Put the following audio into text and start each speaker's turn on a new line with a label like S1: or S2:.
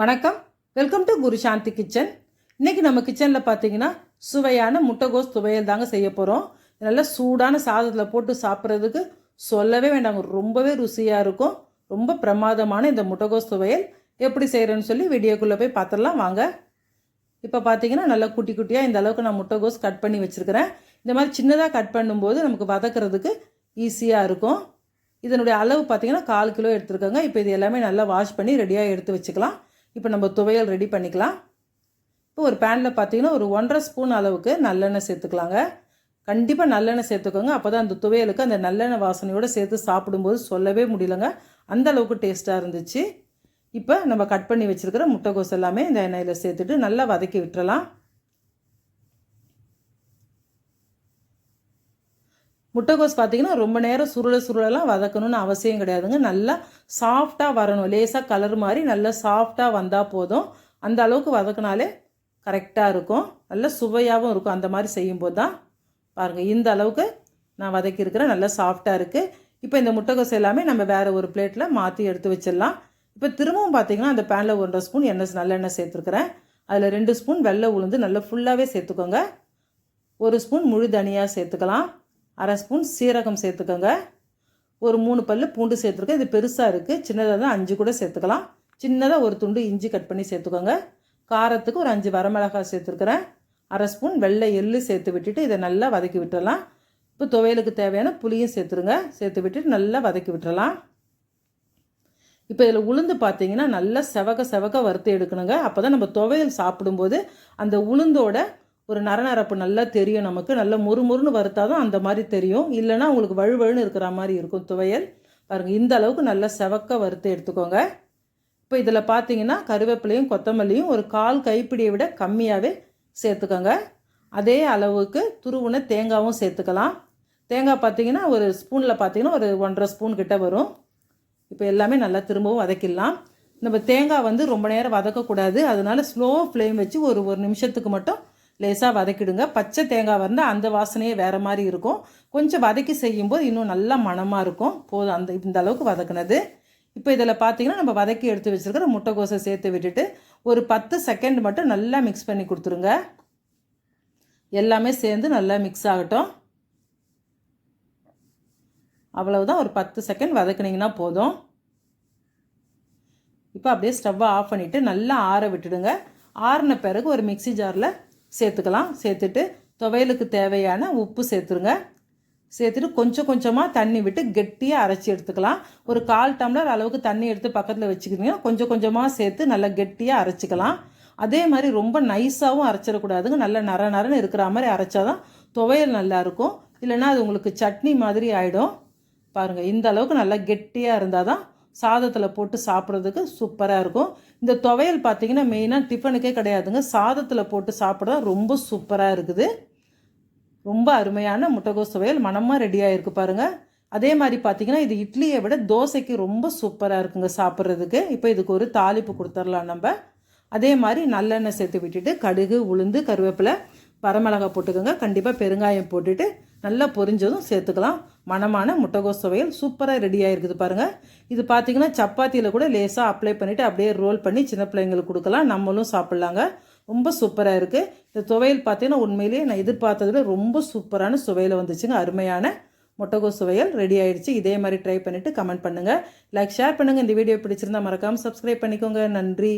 S1: வணக்கம். Welcome to Guru Shanthi kitchen. இன்றைக்கி நம்ம கிச்சனில் பார்த்தீங்கன்னா சுவையான முட்டைகோஸ் துவையல் தாங்க செய்ய போகிறோம் நல்லா சூடான சாதத்தில் போட்டு சாப்பிட்றதுக்கு சொல்லவே வேண்டாங்க. ரொம்பவே ருசியாக இருக்கும். ரொம்ப பிரமாதமான இந்த முட்டைகோஸ் துவையல். எப்படி செய்கிறேன்னு சொல்லி வீடியோக்குள்ளே போய் பார்த்துடலாம் வாங்க. இப்போ பார்த்தீங்கன்னா நல்லா குட்டி குட்டியாக இந்த அளவுக்கு நான் முட்டைகோஸ் கட் பண்ணி வச்சுருக்கிறேன். இந்த மாதிரி சின்னதாக கட் பண்ணும்போது நமக்கு வதக்கிறதுக்கு ஈஸியாக இருக்கும். இதனுடைய அளவு பார்த்தீங்கன்னா கால் கிலோ எடுத்துருக்கோங்க. இப்போ இது எல்லாமே நல்லா வாஷ் பண்ணி ரெடியாக எடுத்து வச்சுக்கலாம். இப்போ நம்ம துவையல் ரெடி பண்ணிக்கலாம். இப்போ ஒரு பேனில் பார்த்தீங்கன்னா ஒரு ஒன்றரை ஸ்பூன் அளவுக்கு நல்லெண்ணெய் சேர்த்துக்கலாங்க. கண்டிப்பாக நல்லெண்ணெய் சேர்த்துக்கோங்க. அப்போ தான் அந்த துவையலுக்கு அந்த நல்லெண்ணெய் வாசனையோடு சேர்த்து சாப்பிடும்போது சொல்லவே முடியலங்க. அந்த அளவுக்கு டேஸ்ட்டாக இருந்துச்சு. இப்போ நம்ம கட் பண்ணி வச்சுருக்கிற முட்டைகோஸ் எல்லாமே இந்த எண்ணெயில் சேர்த்துட்டு நல்லா வதக்கி விட்டுறலாம். முட்டைகோஸ் பார்த்தீங்கன்னா ரொம்ப நேரம் சுருள சுருளெல்லாம் வதக்கணும்னு அவசியம் கிடையாதுங்க. நல்லா சாஃப்டாக வரணும். லேசாக கலர் மாதிரி நல்லா சாஃப்டாக வந்தால் போதும். அந்த அளவுக்கு வதக்கினாலே கரெக்டாக இருக்கும். நல்ல சுவையாகவும் இருக்கும். அந்த மாதிரி செய்யும்போது தான் பாருங்கள் இந்த அளவுக்கு நான் வதக்கியிருக்கிறேன் நல்லா சாஃப்டாக இருக்குது இப்போ இந்த முட்டைகோஸ் எல்லாமே நம்ம வேறு ஒரு பிளேட்டில் மாற்றி எடுத்து வச்சிடலாம். இப்போ திரும்பவும் பார்த்தீங்கன்னா அந்த பேனில் ஒன்றரை ஸ்பூன் எண்ணெய் நல்லெண்ணெய் சேர்த்துருக்குறேன். அதில் ரெண்டு ஸ்பூன் வெள்ளை உளுந்து நல்லா ஃபுல்லாகவே சேர்த்துக்கோங்க. ஒரு ஸ்பூன் முழு தனியாக சேர்த்துக்கலாம். அரை ஸ்பூன் சீரகம் சேர்த்துக்கோங்க. ஒரு மூணு பல் பூண்டு சேர்த்துருக்கேன். இது பெருசாக இருக்குது சின்னதாக தான் அஞ்சு கூட சேர்த்துக்கலாம். சின்னதாக ஒரு துண்டு இஞ்சி கட் பண்ணி சேர்த்துக்கோங்க. காரத்துக்கு ஒரு அஞ்சு வரமிளகாய் சேர்த்துருக்குறேன். அரை ஸ்பூன் வெள்ளை எள்ளு சேர்த்து விட்டுட்டு இதை நல்லா வதக்கி விட்டுடலாம் இப்போ துவையலுக்கு தேவையான புளியும் சேர்த்துருங்க. சேர்த்து விட்டுட்டு நல்லா வதக்கி விட்டுறலாம். இப்போ இதில் உளுந்து பார்த்தீங்கன்னா நல்லா செவக செவக்க வறுத்து எடுக்கணுங்க. அப்போ தான் நம்ம துவையல் சாப்பிடும்போது அந்த உளுந்தோட ஒரு நரநரப்பு நல்லா தெரியும் நமக்கு. நல்லா முறுமுறுன்னு வறுத்தா தான் அந்த மாதிரி தெரியும். இல்லைன்னா உங்களுக்கு வழுவழுன்னு இருக்கிற மாதிரி இருக்கும் துவையல். பாருங்கள் இந்த அளவுக்கு நல்லா செவக்க வறுத்து எடுத்துக்கோங்க. இப்போ இதில் பார்த்தீங்கன்னா கருவேப்பிலையும் கொத்தமல்லியும் ஒரு கால் கைப்பிடியை விட கம்மியாகவே சேர்த்துக்கோங்க. அதே அளவுக்கு துருவுன தேங்காவும் சேர்த்துக்கலாம். தேங்காய் பார்த்தீங்கன்னா ஒரு ஸ்பூனில் பார்த்தீங்கன்னா ஒரு ஒன்றரை ஸ்பூன் கிட்ட வரும். இப்போ எல்லாமே நல்லா திரும்பவும் வதக்கிடலாம். நம்ம தேங்காய் வந்து ரொம்ப நேரம் வதக்கக்கூடாது. அதனால ஸ்லோ ஃப்ளேம் வச்சு ஒரு ஒரு நிமிஷத்துக்கு மட்டும் லேசாக வதக்கிடுங்க. பச்சை தேங்காய் வந்தால் அந்த வாசனையே வேறு மாதிரி இருக்கும். கொஞ்சம் வதக்கி செய்யும்போது இன்னும் நல்லா மணமாக இருக்கும். போதும் அந்த இந்த அளவுக்கு வதக்குனது. இப்போ இதில் பார்த்தீங்கன்னா நம்ம வதக்கி எடுத்து வச்சுருக்கிற முட்டைக்கோசை சேர்த்து விட்டுட்டு ஒரு பத்து செகண்ட் மட்டும் நல்லா மிக்ஸ் பண்ணி கொடுத்துருங்க. எல்லாமே சேர்ந்து நல்லா மிக்ஸ் ஆகட்டும். அவ்வளவுதான். ஒரு பத்து செகண்ட் வதக்குனிங்கன்னா போதும். இப்போ அப்படியே ஸ்டவ்வை ஆஃப் பண்ணிவிட்டு நல்லா ஆற விட்டுடுங்க. ஆறின பிறகு ஒரு மிக்சி ஜாரில் சேர்த்துக்கலாம். சேர்த்துட்டு துவையலுக்கு தேவையான உப்பு சேர்த்துருங்க. சேர்த்துட்டு கொஞ்சம் கொஞ்சமாக தண்ணி விட்டு கெட்டியாக அரைச்சி எடுத்துக்கலாம். ஒரு கால் டம்ளர் அளவுக்கு தண்ணி எடுத்து பக்கத்தில் வச்சுக்கிட்டிங்கன்னா கொஞ்சம் கொஞ்சமாக சேர்த்து நல்லா கெட்டியாக அரைச்சிக்கலாம். அதே மாதிரி ரொம்ப நைஸாகவும் அரைச்சிடக்கூடாதுங்க. நல்ல நர நரன்னு இருக்கிற மாதிரி அரைச்சாதான் துவையல் நல்லாயிருக்கும் இல்லைன்னா அது உங்களுக்கு சட்னி மாதிரி ஆகிடும் பாருங்கள் இந்த அளவுக்கு நல்லா கெட்டியாக இருந்தால் தான் சாதத்தில் போட்டு சாப்பிட்றதுக்கு சூப்பராக இருக்கும். இந்த துவையல் பார்த்தீங்கன்னா மெயினாக டிஃபனுக்கே கிடையாதுங்க. சாதத்தில் போட்டு சாப்பிட்றதா ரொம்ப சூப்பராக இருக்குது. ரொம்ப அருமையான முட்டைகோஸ் துவையல் மனமாக ரெடியாக இருக்குது பாருங்கள் அதே மாதிரி பார்த்தீங்கன்னா இது இட்லியை விட தோசைக்கு ரொம்ப சூப்பராக இருக்குங்க சாப்பிட்றதுக்கு. இப்போ இதுக்கு ஒரு தாளிப்பு கொடுத்துர்லாம் நம்ம. அதே மாதிரி நல்லெண்ணெய் சேர்த்து விட்டுட்டு கடுகு உளுந்து கருவேப்பிலை வரமிளகா போட்டுக்கோங்க. கண்டிப்பாக பெருங்காயம் போட்டுட்டு நல்லா பொரிஞ்சதும் சேர்த்துக்கலாம். மணமான முட்டைகோஸ் துவையல் சூப்பராக ரெடியாக இருக்குது பாருங்கள் இது பார்த்திங்கன்னா சப்பாத்தியில் கூட லேசாக அப்ளை பண்ணிவிட்டு அப்படியே ரோல் பண்ணி சின்ன பிள்ளைங்களுக்கு கொடுக்கலாம். நம்மளும் சாப்பிட்லாங்க. ரொம்ப சூப்பராக இருக்குது இந்த துவையல் பார்த்தீங்கன்னா உண்மையிலேயே நான் எதிர்பார்த்ததில் ரொம்ப சூப்பரான சுவையில் வந்துச்சுங்க. அருமையான முட்டைகோஸ் சுவையல் ரெடி ஆகிடுச்சு இதே மாதிரி ட்ரை பண்ணிவிட்டு கமெண்ட் பண்ணுங்கள் லைக் ஷேர் பண்ணுங்கள் இந்த வீடியோ பிடிச்சிருந்தா மறக்காமல் சப்ஸ்கிரைப் பண்ணிக்கோங்க. நன்றி.